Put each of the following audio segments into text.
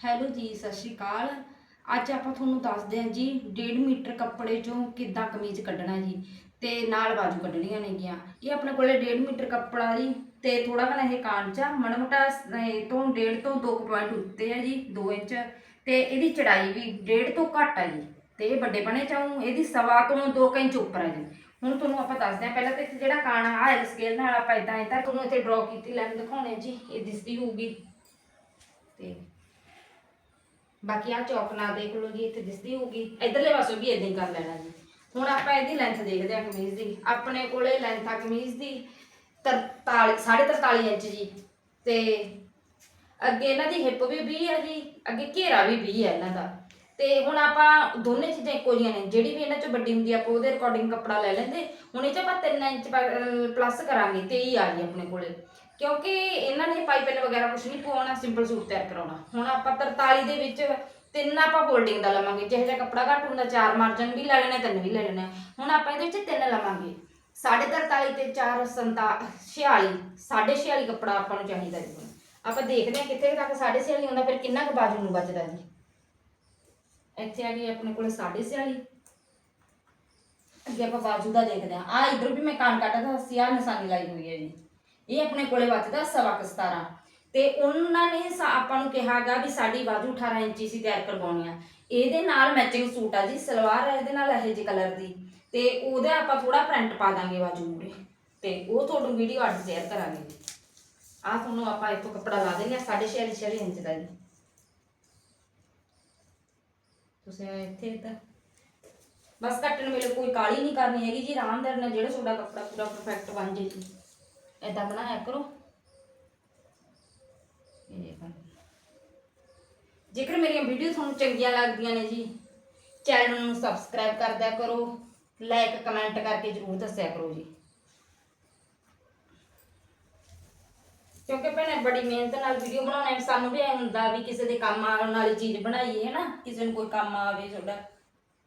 Hello ਜੀ, ਸਤਿ ਸ਼੍ਰੀ ਅਕਾਲ। ਅੱਜ ਆਪਾਂ ਤੁਹਾਨੂੰ ਦੱਸਦੇ ਹਾਂ ਜੀ 1.5 ਮੀਟਰ ਕੱਪੜੇ ਚੋਂ ਕਿੱਦਾਂ ਕਮੀਜ਼ ਕੱਢਣਾ ਜੀ, ਤੇ ਨਾਲ ਬਾਜੂ ਕੱਢਣੀਆਂ ਨੇਗੀਆਂ। ਇਹ ਆਪਣੇ ਕੋਲੇ 1.5 ਮੀਟਰ ਕੱਪੜਾ ਜੀ, ਤੇ ਥੋੜਾ ਘਣਾ ਇਹ ਕਾਂਚਾ ਮਾੜਾ ਮੋਟਾ ਤੋਂ 1.5 ਤੋਂ 2 ਪੁਆਇੰਟ ਉੱਤੇ ਹੈ ਜੀ 2 ਇੰਚ। ਤੇ ਇਹਦੀ ਚੜਾਈ ਵੀ 1.5 ਤੋਂ ਘੱਟ ਹੈ ਜੀ, ਤੇ ਇਹ ਵੱਡੇ ਬਣੇ ਚਾਹੂੰ ਇਹਦੀ ਸਵਾ ਤੋਂ 2 ਇੰਚ ਉੱਪਰ ਹੈ ਜੀ। ਹੁਣ ਤੁਹਾਨੂੰ ਆਪਾਂ ਦੱਸਦੇ ਹਾਂ, ਪਹਿਲਾਂ ਤਾਂ ਜਿਹੜਾ ਕਾਣਾ ਆ ਹੈ ਸਕੇਲ ਨਾਲ ਆਪਾਂ ਇਦਾਂ ਇਦਾਂ ਤੁਹਾਨੂੰ ਇੱਥੇ ਡਰਾ ਕੀਤੀ ਲਾਈਨ ਦਿਖਾਉਣੇ ਜੀ, ਇਹ ਦਿਸਦੀ ਹੋਊਗੀ। ਤੇ ਬਾਕੀ ਆ ਚੌਕ ਨਾਲ ਦੇਖ ਲਓ ਜੀ, ਇੱਥੇ ਦਿਸਦੀ ਹੋਊਗੀ। ਇਧਰਲੇ ਪਾਸੋਂ ਵੀ ਇਦਾਂ ਹੀ ਕਰ ਲੈਣਾ ਜੀ। ਹੁਣ ਆਪਾਂ ਇਹਦੀ ਲੈਂਥ ਦੇਖਦੇ ਹਾਂ ਕਮੀਜ਼ ਦੀ। ਆਪਣੇ ਕੋਲੇ ਲੈਂਥ ਆ ਕਮੀਜ਼ ਦੀ 43 43 ਇੰਚ ਜੀ। ਤੇ ਅੱਗੇ ਇਹਨਾਂ ਦੀ ਹਿੱਪ ਵੀ 20 ਹੈ ਜੀ, ਅੱਗੇ ਘੇਰਾ ਵੀ 20 ਹੈ ਇਹਨਾਂ ਦਾ। ਤੇ ਹੁਣ ਆਪਾਂ ਦੋਨੇ ਚੀਜ਼ਾਂ ਇੱਕੋ ਜਿਹੀਆਂ ਨੇ। ਜਿਹੜੀ ਵੀ ਇਹਨਾਂ ਚੋਂ ਵੱਡੀ ਹੁੰਦੀ ਆਪਾਂ ਉਹਦੇ ਅਕੋਰਡਿੰਗ ਕੱਪੜਾ ਲੈ ਲੈਂਦੇ। ਹੁਣ ਇਹ ਚ ਆਪਾਂ 3 ਇੰਚ ਪਲੱਸ ਕਰਾਂਗੇ 23 ਆ ਗਈ ਆਪਣੇ ਕੋਲੇ। ਕਿਉਂਕਿ ਇਹਨਾਂ ਨੇ ਪਾਈਪਿੰਗ ਵਗੈਰਾ ਕੁਝ ਨਹੀਂ ਪਵਾਉਣਾ ਸਿੰਪਲ ਸੂਟ ਤਿਆਰ ਕਰਾਉਣਾ। ਹੁਣ ਆਪਾਂ 43 ਦੇ ਵਿੱਚ ਤਿੰਨ ਆਪਾਂ ਫੋਲਡਿੰਗ ਦਾ ਲਵਾਂਗੇ। ਜਿਹੇ ਜਿਹਾ ਕੱਪੜਾ ਘੱਟ ਹੁੰਦਾ, ਚਾਰ ਮਾਰਜਨ ਵੀ ਲੈ ਲੈਣੇ, ਤਿੰਨ ਵੀ ਲੈ ਲੈਣੇ। ਹੁਣ ਆਪਾਂ ਇਹਦੇ ਵਿੱਚ ਤਿੰਨ ਲਵਾਂਗੇ। 43 ਤੇ 4 46 46 ਕੱਪੜਾ ਆਪਾਂ ਨੂੰ ਚਾਹੀਦਾ ਜੀ ਆਪਾਂ ਦੇਖਦੇ ਹਾਂ ਕਿੱਥੇ ਤੱਕ 46 ਹੁੰਦਾ, ਫਿਰ ਕਿੰਨਾ ਕੁ ਬਾਜੂ ਨੂੰ ਬਚਦਾ ਜੀ। ਇੱਥੇ ਆ ਗਈ ਆਪਣੇ ਕੋਲੇ 46 ਅੱਗੇ ਆਪਾਂ ਬਾਜੂ ਦਾ ਦੇਖਦੇ ਹਾਂ। ਆ ਇਧਰ ਵੀ ਮੈਂ ਕਾਨ ਕੱਟਦਾ ਸੀ ਆ ਨਿਸ਼ਾਨੀ ਲਾਈ ਹੋਈ ਹੈ ਜੀ। ਇਹ ਆਪਣੇ ਕੋਲੇ ਬਚਦਾ ਸਵਾ ਕੁ 17 ਤੇ ਉਹਨਾਂ ਨੇ ਸਾ- ਆਪਾਂ ਨੂੰ ਕਿਹਾਗਾ ਵੀ ਸਾਡੀ ਬਾਜੂ 18 ਇੰਚੀ ਸੀ ਤਿਆਰ ਕਰਵਾਉਣੀ ਆ। ਇਹਦੇ ਨਾਲ ਮੈਚਿੰਗ ਸੂਟ ਆ ਜੀ, ਸਲਵਾਰ ਹੈ ਇਹਦੇ ਨਾਲ ਇਹੋ ਜਿਹੇ ਕਲਰ ਦੀ। ਤੇ ਉਹਦਾ ਆਪਾਂ ਥੋੜਾ ਪ੍ਰਿੰਟ ਪਾ ਦਾਂਗੇ ਬਾਜੂ ਮੂਰੇ ਤੇ ਉਹ ਤੁਹਾਨੂੰ ਵੀਡੀਓ ਅੱਡ ਸ਼ੇਅਰ ਕਰਾਂਗੇ। ਜੀ ਆ ਤੁਹਾਨੂੰ ਆਪਾਂ ਇੱਥੋਂ ਕੱਪੜਾ ਲਾ ਦਿੰਦੇ ਆ 6.5 6 ਇੰਚ ਦਾ ਜੀ। ਤੁਸੀਂ ਇੱਥੇ ਤਾਂ ਬਸ ਕੱਟਣ ਵੇਲੇ ਕੋਈ ਕਾਲੀ ਨਹੀਂ ਕਰਨੀ ਹੈਗੀ ਜੀ, ਆਰਾਮਦਾਰ ਨਾਲ ਜਿਹੜਾ ਤੁਹਾਡਾ ਕੱਪੜਾ ਪੂਰਾ ਪਰਫੈਕਟ ਬਣ ਜੇ ਜੀ। ਏਦਾਂ ਬਣਾਇਆ ਕਰੋ ਇਹ ਦੇਖੋ ਜੇਕਰ ਮੇਰੀਆਂ ਵੀਡੀਓ ਤੁਹਾਨੂੰ ਚੰਗੀਆਂ ਲੱਗਦੀਆਂ ਨੇ ਜੀ ਚੈਨਲ ਨੂੰ ਸਬਸਕ੍ਰਾਈਬ ਕਰ ਦਿਆ ਕਰੋ ਲਾਈਕ ਕਮੈਂਟ ਕਰਕੇ ਜਰੂਰ ਦੱਸਿਆ ਕਰੋ ਜੀ ਕਿਉਂਕਿ ਭੈਣੇ ਬੜੀ ਮਿਹਨਤ ਨਾਲ ਵੀਡੀਓ ਬਣਾਉਣਾ ਹੈ ਸਾਨੂੰ ਵੀ ਐਂ ਹੁੰਦਾ ਵੀ ਕਿਸੇ ਦੇ ਕੰਮ ਆਉਣ ਵਾਲੀ ਚੀਜ਼ ਬਣਾਈਏ ਹੈ ਨਾ ਕਿਸੇ ਨੂੰ ਕੋਈ ਕੰਮ ਆਵੇ ਤੁਹਾਡਾ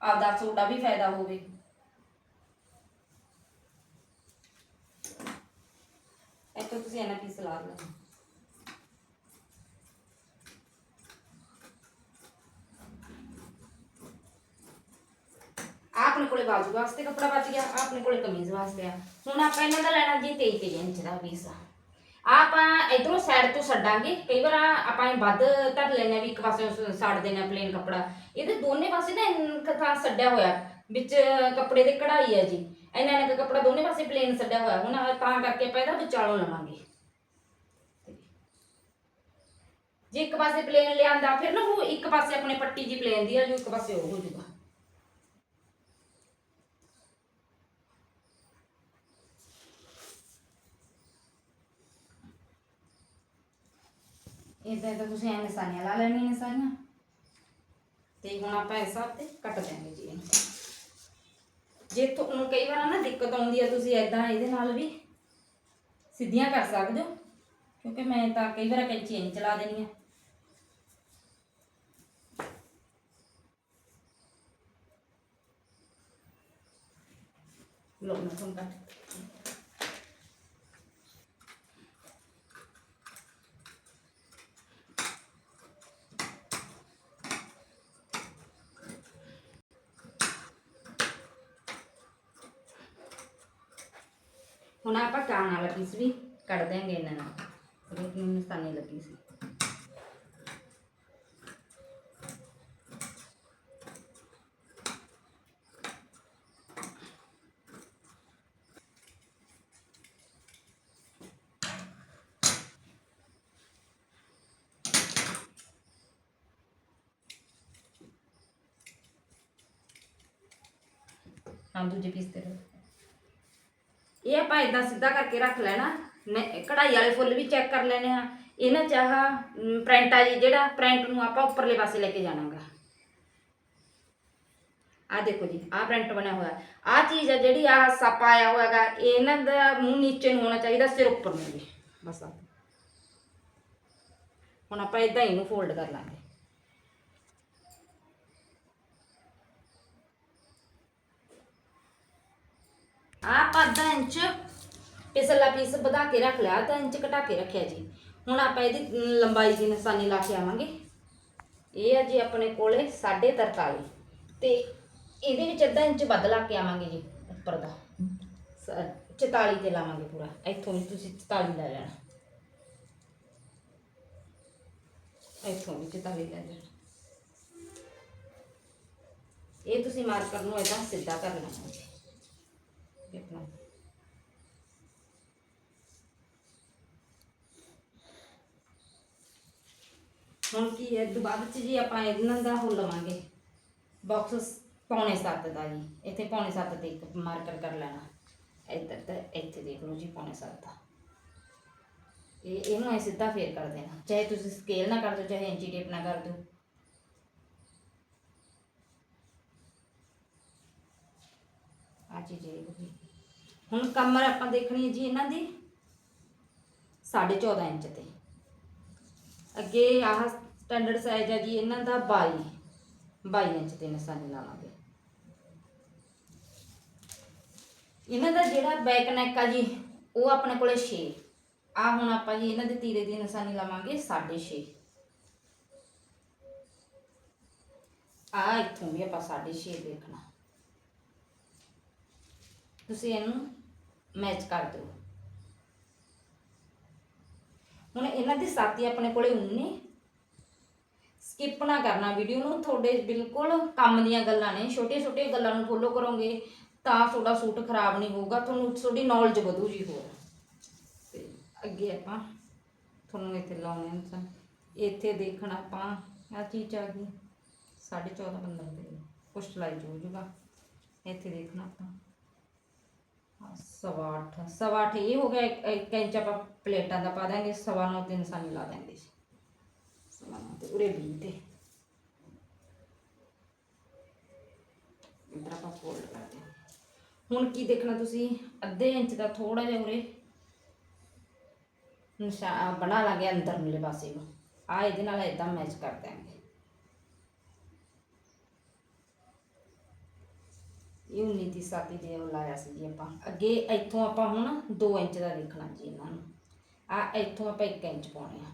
ਆਪਦਾ ਤੁਹਾਡਾ ਵੀ ਫਾਇਦਾ ਹੋਵੇ ਇੱਥੋਂ ਤੁਸੀਂ ਇਹਨਾਂ ਪੀਸ ਲਾ ਲਓ ਆਪਣੇ ਕੋਲੇ ਬਾਜੂ ਵਾਸਤੇ ਕੱਪੜਾ ਬਚ ਗਿਆ ਆਪਣੇ ਕੋਲੇ ਕਮੀਜ਼ ਵਾਸਤੇ ਆ। ਹੁਣ ਆਪਾਂ ਇਹਨਾਂ ਦਾ ਲੈਣਾ ਜੀ 23 23 ਇੰਚ ਦਾ ਪੀਸ ਆ। ਆਹ ਆਪਾਂ ਇਧਰੋਂ ਸਾਈਡ ਤੋਂ ਛੱਡਾਂਗੇ ਕਈ ਵਾਰ ਆਪਾਂ ਇਹ ਵੱਧ ਧਰ ਲੈਨੇ ਆ ਵੀ ਇੱਕ ਪਾਸੇ ਛੱਡ ਦੇਣਾ ਪਲੇਨ ਕੱਪੜਾ। ਇਹਦੇ ਦੋਨੇ ਪਾਸੇ ਨਾ ਇੰਨਾ ਛੱਡਿਆ ਹੋਇਆ, ਵਿੱਚ ਕੱਪੜੇ ਦੇ ਕਢਾਈ ਹੈ ਜੀ। ਇੰਨਾ ਇੰਨਾ ਕੁ ਕੱਪੜਾ ਦੋਨੇ ਪਾਸੇ ਪਲੇਨ ਛੱਡਿਆ ਹੋਇਆ। ਹੁਣ ਆਹ ਤਾਂ ਕਰਕੇ ਆਪਾਂ ਇਹਦਾ ਵਿਚਾਲੋਂ ਲਵਾਂਗੇ। ਜੇ ਇੱਕ ਪਾਸੇ ਪਲੇਨ ਲਿਆਂਦਾ, ਫਿਰ ਨਾ ਉਹ ਇੱਕ ਪਾਸੇ ਆਪਣੇ ਪੱਟੀ ਜੀ ਪਲੇਨ ਦੀ ਆ, ਜੋ ਇੱਕ ਪਾਸੇ ਉਹ ਹੋ ਜਾਊਗਾ। ਇਦਾਂ ਤਾਂ ਤੁਸੀਂ ਐ ਨਿਸ਼ਾਨੀਆਂ ਲਾ ਲੈਣੀਆਂ ਨੇ ਸਾਰੀਆਂ। ਤੇ ਹੁਣ ਆਪਾਂ ਇਸ ਹਿਸਾਬ ਤੇ ਕੱਟ ਦਿਆਂਗੇ ਜੀ ਇਹਨੂੰ। ਜੇ ਤੁਹਾਨੂੰ ਕਈ ਵਾਰ ਨਾ ਦਿੱਕਤ ਆਉਂਦੀ ਹੈ ਤੁਸੀਂ ਐਦਾਂ ਇਹਦੇ ਨਾਲ ਵੀ, ਸਿੱਧੀਆਂ ਕਰ ਸਕਦੇ ਹੋ। ਕਿਉਂਕਿ ਮੈਂ ਤਾਂ ਕਈ ਵਾਰ ਕੈਂਚੀ ਇੰਚ ਚਲਾ ਦੇਣੀ ਹੈ ਲੋ ਮੈਂ ਤੁਹਾਨੂੰ ਕੱਟ ਹੁਣ ਆਪਾਂ ਕਾਣ ਵਾਲਾ ਪੀਸ ਵੀ ਕੱਢ ਦਿਆਂਗੇ ਇਹਨਾਂ ਨਾਲ। ਰੂਪ ਨੂੰ ਨਿਸ਼ਾਨੀ ਲੱਗੀ ਸੀ। ਹਾਂ, ਦੂਜੇ ਪੀਸ ਤੇ ਰੱਖ ਇਹ ਆਪਾਂ ਇਦਾਂ ਸਿੱਧਾ ਕਰਕੇ ਰੱਖ ਲੈਣਾ। ਮੈਂ ਕਢਾਈ ਵਾਲੇ ਫੁੱਲ ਵੀ ਚੈੱਕ ਕਰ ਲੈਣੇ ਆ। ਇਹਨਾਂ ਚ ਆਹ ਪ੍ਰਿੰਟ ਆ ਜੀ, ਜਿਹੜਾ ਪ੍ਰਿੰਟ ਨੂੰ ਆਪਾਂ ਉੱਪਰਲੇ ਪਾਸੇ ਲੈ ਕੇ ਜਾਣਾਗਾ। ਆ ਦੇਖੋ ਜੀ ਆ ਪ੍ਰਿੰਟ ਬਣਿਆ ਹੋਇਆ। ਆ ਚੀਜ਼ ਆ ਜਿਹੜੀ ਆ ਸੱਪ ਆਇਆ ਹੋਇਆਗਾ, ਇਹਨਾਂ ਦਾ ਮੂੰਹ ਨੀਚੇ ਨੂੰ ਹੋਣਾ ਚਾਹੀਦਾ, ਸਿਰ ਉੱਪਰ ਨੂੰ ਜੀ ਬਸ ਆ ਹੁਣ ਆਪਾਂ ਇਦਾਂ ਹੀ ਇਹਨੂੰ ਫੋਲਡ ਕਰ ਲਾਂਗੇ ਆ ਆਪਾਂ ਅੱਧਾ ਇੰਚ ਪਿਛਲਾ ਪੀਸ ਵਧਾ ਕੇ ਰੱਖ ਲਿਆ ਅੱਧਾ ਇੰਚ ਘਟਾ ਕੇ ਰੱਖਿਆ ਜੀ। ਹੁਣ ਆਪਾਂ ਇਹਦੀ ਅਮ, ਲੰਬਾਈ ਦੀ ਨਿਸ਼ਾਨੀ ਲਾ ਕੇ ਆਵਾਂਗੇ। ਇਹ ਆ ਜੀ ਆਪਣੇ ਕੋਲੇ 43.5 ਤੇ ਇਹਦੇ ਵਿੱਚ ਅੱਧਾ ਇੰਚ ਵੱਧ ਲਾ ਕੇ ਆਵਾਂਗੇ ਜੀ ਉੱਪਰ ਦਾ। ਸ- 44 ਤੇ ਲਾਵਾਂਗੇ ਪੂਰਾ। ਇੱਥੋਂ ਵੀ ਤੁਸੀਂ 44 ਲੈ ਲੈਣਾ। ਇੱਥੋਂ ਵੀ 44 ਲੈ ਲੈਣਾ। ਇਹ ਤੁਸੀਂ ਮਾਰਕਰ ਨੂੰ ਇਦਾਂ ਸਿੱਧਾ ਕਰ ਲੈਣਾ ਜੀ ਇਹ ਆਪਣਾ ਹੁਣ ਕੀ ਹੈ ਦੁਬਾਰਾ ਚ ਜੀ ਆਪਾਂ ਇਹਨਾਂ ਦਾ ਹੋ ਲਵਾਂਗੇ। ਬਾਕਸ ਪੌਣੇ 7 ਦਾ ਜੀ। ਇੱਥੇ ਪੌਣੇ 7 ਤੇ ਇੱਕ ਮਾਰਕਰ ਕਰ ਲੈਣਾ। ਇੱਧਰ ਤੇ ਇੱਥੇ ਦੇਖ ਲਓ ਜੀ, ਪੌਣੇ 7 ਦਾ। ਇਹ, ਇਹਨੂੰ ਐ ਸਿੱਧਾ ਫੇਰ ਕਰ ਦੇਣਾ। ਚਾਹੇ ਤੁਸੀਂ ਸਕੇਲ ਨਾਲ ਕਰ ਦਿਓ, ਚਾਹੇ ਇੰਚੀ ਟੇਪ ਨਾਲ ਕਰ ਦਿਓ। ਆ ਚੀਜ਼ ਇਹ ਹੁਣ ਕਮਰ ਆਪਾਂ ਦੇਖਣੀ ਹੈ ਜੀ ਇਹਨਾਂ ਦੀ। 14.5 ਇੰਚ ਤੇ। ਅੱਗੇ ਆਹ ਸਟੈਂਡਰਡ ਸਾਈਜ਼ ਹੈ ਜੀ, ਇਹਨਾਂ ਦਾ 22 22 ਇੰਚ ਤੇ ਨਿਸ਼ਾਨੀ ਲਾਵਾਂਗੇ। ਇਹਨਾਂ ਦਾ ਜਿਹੜਾ ਬੈਕ ਨੈਕ ਆ ਜੀ, ਉਹ ਆਪਣੇ ਕੋਲੇ 6 ਆ ਹੁਣ ਆਪਾਂ ਜੀ ਇਹਨਾਂ ਦੇ ਤੀਰੇ ਦੀ ਨਿਸ਼ਾਨੀ ਲਾਵਾਂਗੇ 6.5 ਆ ਇੱਥੋਂ ਵੀ ਆਪਾਂ 6.5 ਦੇਖਣਾ। ਤੁਸੀਂ ਇਹਨੂੰ ਮੈਚ ਕਰ ਦਿਓ। ਹੁਣ ਇਹਨਾਂ ਦੇ ਸਾਥੀ ਆਪਣੇ ਕੋਲੇ 19 ਸਕਿਪ ਨਾ ਕਰਨਾ ਵੀਡੀਓ ਨੂੰ, ਤੁਹਾਡੇ ਬਿਲਕੁਲ ਕੰਮ ਦੀਆਂ ਗੱਲਾਂ ਨੇ। ਛੋਟੀਆਂ ਛੋਟੀਆਂ ਗੱਲਾਂ ਨੂੰ ਫੋਲੋ ਕਰੋਗੇ ਤਾਂ ਤੁਹਾਡਾ ਸੂਟ ਖਰਾਬ ਨਹੀਂ ਹੋਊਗਾ, ਤੁਹਾਨੂੰ ਤੁਹਾਡੀ ਨੌਲੇਜ ਵਧੂ ਜੀ ਹੋਰ। ਤੇ ਅੱਗੇ ਆਪਾਂ ਤੁਹਾਨੂੰ ਇੱਥੇ ਲਾਉਣੇ ਹਨ ਸਨ ਇੱਥੇ ਦੇਖਣਾ ਆਪਾਂ ਆ ਚੀਜ਼ ਆ ਗਈ। 14.5 15 ਦੇ। ਕੁਛ ਲਾਈ ਹੋ ਜੂਗਾ। ਇੱਥੇ ਦੇਖਣਾ ਆਪਾਂ। ਸਵਾ ਅੱਠ ਸਵਾ ਅੱਠ ਇਹ ਹੋ ਗਿਆ, ਇੱਕ- ਇੱਕ ਇੰਚ ਆਪਾਂ ਪਲੇਟਾਂ ਦਾ ਪਾ ਦਾਂਗੇ, ਸਵਾ ਨੌ ਤੇ ਨਿਸ਼ਾਨੀ ਲਾ ਦਾਂਗੇ ਸਵਾ ਨੌ ਤੇ ਉਰੇ 20 ਤੇ ਇਧਰ ਆਪਾਂ ਫੋਲਡ ਕਰਦੇ ਹਾਂ। ਹੁਣ ਕੀ ਦੇਖਣਾ ਤੁਸੀਂ? ਅੱਧੇ ਇੰਚ ਦਾ ਥੋੜਾ ਜਿਹਾ ਉਰੇ ਨਿਸ਼ਾਨ ਬਣਾ ਲਾਂਗੇ ਅੰਦਰਲੇ ਪਾਸੇ ਨੂੰ। ਆ ਇਹਦੇ ਨਾਲ ਇਦਾਂ ਮੈਚ ਕਰ ਦਾਂਗੇ ਇਹ 19 ਦੀ ਸਾਤੀ ਦੇ ਉਹ ਲਾਇਆ ਸੀ ਜੀ ਆਪਾਂ। ਅੱਗੇ ਇੱਥੋਂ ਆਪਾਂ ਹੁਣ 2 ਇੰਚ ਦਾ ਦੇਖਣਾ ਜੀ ਇਹਨਾਂ ਨੂੰ। ਆ ਇੱਥੋਂ ਆਪਾਂ 1 ਇੰਚ ਪਾਉਣੇ ਆ।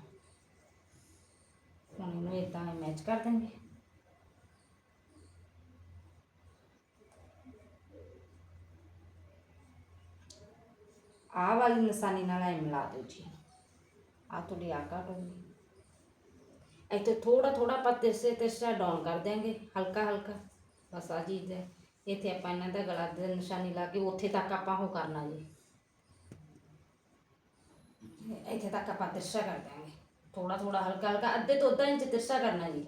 ਹੁਣ ਇਹਨੂੰ ਇਦਾਂ ਮੈਚ ਕਰ ਦਾਂਗੇ ਆਹ ਵਾਲੀ ਨਿਸ਼ਾਨੀ ਨਾਲ ਐ ਮਿਲਾ ਦਿਓ ਜੀ। ਆ ਤੁਹਾਡੀ ਆ ਕੱਟ ਹੋ ਗਈ ਇੱਥੇ ਥੋੜਾ ਥੋੜਾ ਆਪਾਂ ਤਿਰਸੇ ਤਿਰਸਾ ਡਾਊਨ ਕਰ ਦਿਆਂਗੇ। ਹਲਕਾ ਹਲਕਾ ਬਸ ਆ ਚੀਜ਼ ਹੈ। ਇੱਥੇ ਆਪਾਂ ਇਹਨਾਂ ਦਾ ਗਲਾ ਦੇ ਨਿਸ਼ਾਨੀ ਲਾ ਕੇ ਉੱਥੇ ਤੱਕ ਆਪਾਂ ਉਹ ਕਰਨਾ ਜੀ। ਇੱਥੇ ਤੱਕ ਆਪਾਂ ਤਿਰਸਾ ਕਰ ਦਿਆਂਗੇ। ਥੋੜਾ ਥੋੜਾ ਹਲਕਾ ਹਲਕਾ, ਅੱਧੇ ਤੋਂ ਅੱਧਾ ਇੰਚ ਤਿਰਸਾ ਕਰਨਾ ਜੀ।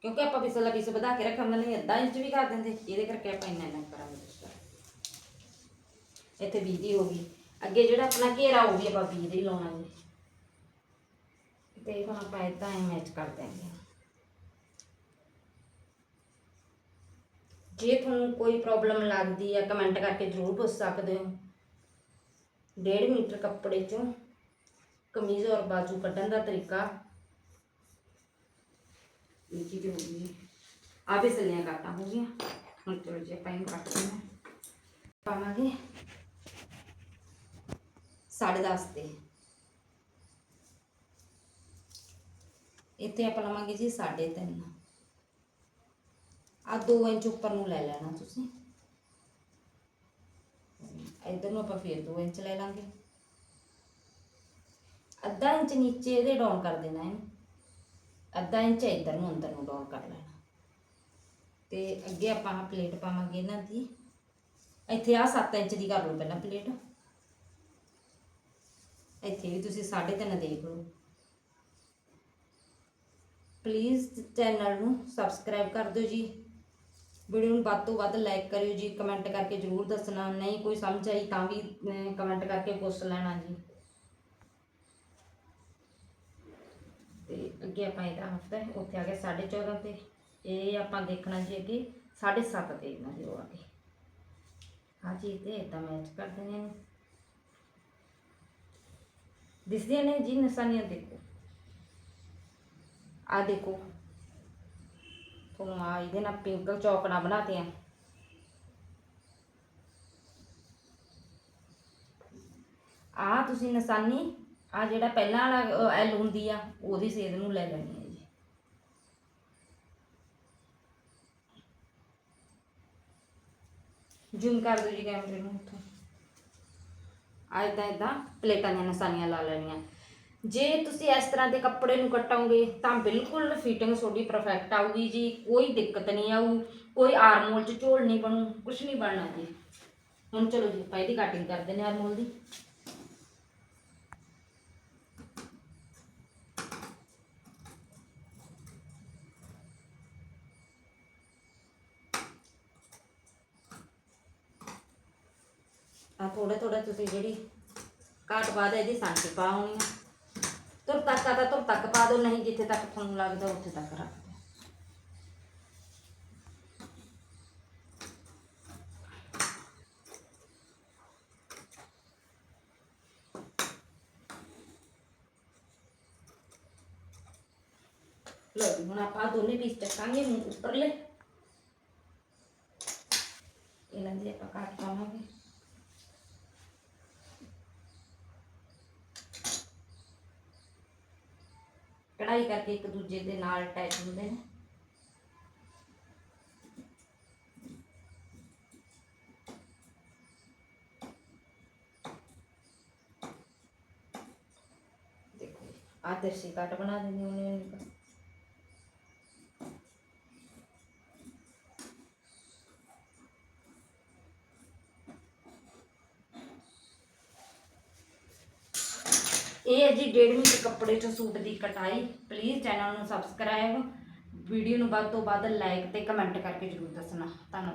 ਕਿਉਂਕਿ ਆਪਾਂ ਪਿਛਲਾ ਪੀਸ ਵਧਾ ਕੇ ਰੱਖਾਂਗੇ ਨਹੀਂ ਅੱਧਾ ਇੰਚ ਵੀ ਕਰ ਦਿੰਦੇ। ਇਹਦੇ ਕਰਕੇ ਆਪਾਂ ਇੰਨਾ ਇੰਨਾ ਕਰਾਂਗੇ ਤਿਰਸਾ ਇੱਥੇ 20 ਹੋ ਗਈ। ਅੱਗੇ ਜਿਹੜਾ ਆਪਣਾ ਘੇਰਾ ਹੋ ਵੀ ਆਪਾਂ 20 ਹੀ ਲਾਉਣਾ ਜੀ। ਤੇ ਹੁਣ ਆਪਾਂ ਇਦਾਂ ਹੀ ਮੈਚ ਕਰ ਦਿਆਂਗੇ। ਜੇ ਤੁਹਾਨੂੰ ਕੋਈ ਪ੍ਰੋਬਲਮ ਲੱਗਦੀ ਹੈ ਕਮੈਂਟ ਕਰਕੇ ਜ਼ਰੂਰ ਪੁੱਛ ਸਕਦੇ ਹੋ। 1.5 ਮੀਟਰ ਕੱਪੜੇ ਚੋਂ ਕਮੀਜ਼ ਔਰ ਬਾਜੂ ਕੱਢਣ ਦਾ ਤਰੀਕਾ। ਨੀਚੇ ਤੇ ਹੋ ਗਈ। ਆ ਵੀ ਸਲੀਆਂ ਕਾਟਾਂ ਹੋ ਗਈਆਂ। ਹੁਣ ਚਲੋ ਜੀ, ਆਪਾਂ ਇਹਨੂੰ ਕੱਟਦੇ ਹਾਂ। ਪਾਵਾਂਗੇ ਸਾਢੇ ਦਸ ਤੇ। ਇੱਥੇ ਆਪਾਂ ਲਵਾਂਗੇ ਜੀ ਸਾਢੇ ਤਿੰਨ। ਆ 2 ਇੰਚ ਉੱਪਰ ਨੂੰ ਲੈ ਲੈਣਾ ਤੁਸੀਂ। ਇਧਰ ਨੂੰ ਆਪਾਂ ਫੇਰ 2 ਇੰਚ ਲੈ ਲਾਂਗੇ। ਅੱਧਾ ਇੰਚ ਨੀਚੇ ਇਹਦੇ ਡਾਊਨ ਕਰ ਦੇਣਾ ਇਹਨੂੰ। ਅੱਧਾ ਇੰਚ ਇਧਰ ਨੂੰ, ਅੰਦਰ ਨੂੰ ਡਾਊਨ ਕਰ ਲੈਣਾ। ਤੇ ਅੱਗੇ ਆਪਾਂ ਆਹ ਪਲੇਟ ਪਾਵਾਂਗੇ ਇਹਨਾਂ ਦੀ। ਇੱਥੇ ਆ 7 ਇੰਚ ਦੀ ਕਰ ਲਓ ਪਹਿਲਾਂ ਪਲੇਟ। ਇੱਥੇ ਵੀ ਤੁਸੀਂ 3.5 ਦੇਖ ਲਓ। ਪਲੀਜ਼ ਚੈਨਲ ਨੂੰ ਸਬਸਕ੍ਰਾਈਬ ਕਰ ਦਿਓ ਜੀ। ਵੀਡੀਓ ਨੂੰ ਵੱਧ ਤੋਂ ਵੱਧ ਲਾਈਕ ਕਰਿਓ ਜੀ ਕਮੈਂਟ ਕਰਕੇ ਜ਼ਰੂਰ ਦੱਸਣਾ। ਨਹੀਂ ਕੋਈ ਸਮਝ ਆਈ ਤਾਂ ਵੀ ਕਮੈਂਟ ਕਰਕੇ ਪੁੱਛ ਲੈਣਾ ਜੀ। ਤੇ ਅੱਗੇ ਆਪਾਂ ਇਹਦਾ ਹਫਤਾ ਹੈ, ਉੱਥੇ ਆ ਗਿਆ 14.5 ਤੇ। ਇਹ ਆਪਾਂ ਦੇਖਣਾ ਜੀ ਅੱਗੇ 7.5 ਤੇ ਇਹਨਾਂ ਦੇ ਉਹ ਆ ਗਏ ਆ ਚੀਜ਼ ਤੇ ਇਦਾਂ ਮੈਚ ਕਰ ਦੇਣੇ ਨੇ ਦਿਸਦੀਆਂ ਨੇ ਜੀ, ਨਿਸ਼ਾਨੀਆਂ ਦੇਖੋ। ਆ ਦੇਖੋ। तो माँ ये ना पिंकल चौकना बनाते हैं ਆ ਤੁਸੀਂ ਨਿਸ਼ਾਨੀ, ਆ ਜਿਹੜਾ ਪਹਿਲਾਂ ਵਾਲਾ ਐਲ ਹੁੰਦੀ ਆ, ਉਹਦੀ ਸੇਧ ਨੂੰ ਲੈ ਲੈਣੀ ਹੈ ਜੀ। ਜੂਮ ਕਰ ਦਿਓ ਜੀ ਕੈਮਰੇ ਨੂੰ ਉੱਥੋਂ। ਆ ਇਦਾਂ ਇਦਾਂ ਪਲੇਟਾਂ ਦੀਆਂ ਨਿਸ਼ਾਨੀਆਂ ਲਾ ਲੈਣੀਆਂ। ਜੇ ਤੁਸੀਂ ਇਸ ਤਰ੍ਹਾਂ ਦੇ ਕੱਪੜੇ ਨੂੰ ਕੱਟੋਗੇ, ਤਾਂ ਬਿਲਕੁਲ ਫਿਟਿੰਗ ਤੁਹਾਡੀ ਪਰਫੈਕਟ ਆਊਗੀ ਜੀ। ਕੋਈ ਦਿੱਕਤ ਨਹੀਂ ਆਊ, ਕੋਈ ਆਰਮੋਲ 'ਚ ਝੋਲ ਨਹੀਂ ਬਣੂ ਕੁਝ ਨਹੀਂ ਬਣਨਾ ਜੀ। ਹੁਣ ਚਲੋ ਜੀ, ਆਪਾਂ ਇਹਦੀ ਕਟਿੰਗ ਕਰਦੇ ਨੇ ਆਰਮੋਲ ਦੀ। ਆ ਥੋੜਾ ਥੋੜਾ ਤੁਸੀਂ ਜਿਹੜੀ ਕਾਟ ਬਾਅਦ ਇਹਦੀ ਸਾਂਟੀ ਪਾਉਣੀ ਆ। ਤੁਰ ਤੱਕ ਆ ਤਾਂ ਤੁਰ ਤੱਕ ਪਾ ਦਿਓ ਨਹੀਂ ਜਿੱਥੇ ਤੱਕ ਤੁਹਾਨੂੰ ਲੱਗਦਾ ਉੱਥੇ ਤੱਕ ਰੱਖ ਦਿਓ ਲਓ ਜੀ ਹੁਣ ਆਪਾਂ ਆਹ ਦੋਨੇ ਪੀਸ ਚੱਕਾਂਗੇ ਹੁਣ ਉੱਪਰਲੇ ਇਹਨਾਂ ਦੇ ਆਪਾਂ ਕਢਾਈ ਕਰਕੇ ਇੱਕ ਦੂਜੇ ਦੇ ਨਾਲ ਅਟੈਚ ਹੁੰਦੇ ਨੇ। ਦੇਖੋ ਆ ਦਰਸ਼ੀ ਕੱਟ ਬਣਾ ਦਿੰਦੇ ਉਹਨੇ ਉਹਨੇ ਇਹ ਹੈ ਜੀ 1.5 ਮੀਟਰ ਕੱਪੜੇ ਚੋਂ ਸੂਟ ਦੀ ਕਟਾਈ ਪਲੀਜ਼ ਚੈਨਲ ਨੂੰ ਸਬਸਕ੍ਰਾਈਬ ਵੀਡੀਓ ਨੂੰ ਵੱਧ ਤੋਂ ਵੱਧ ਲਾਈਕ ਤੇ ਕਮੈਂਟ ਕਰਕੇ ਜਰੂਰ ਦੱਸਣਾ। ਧੰਨਵਾਦ।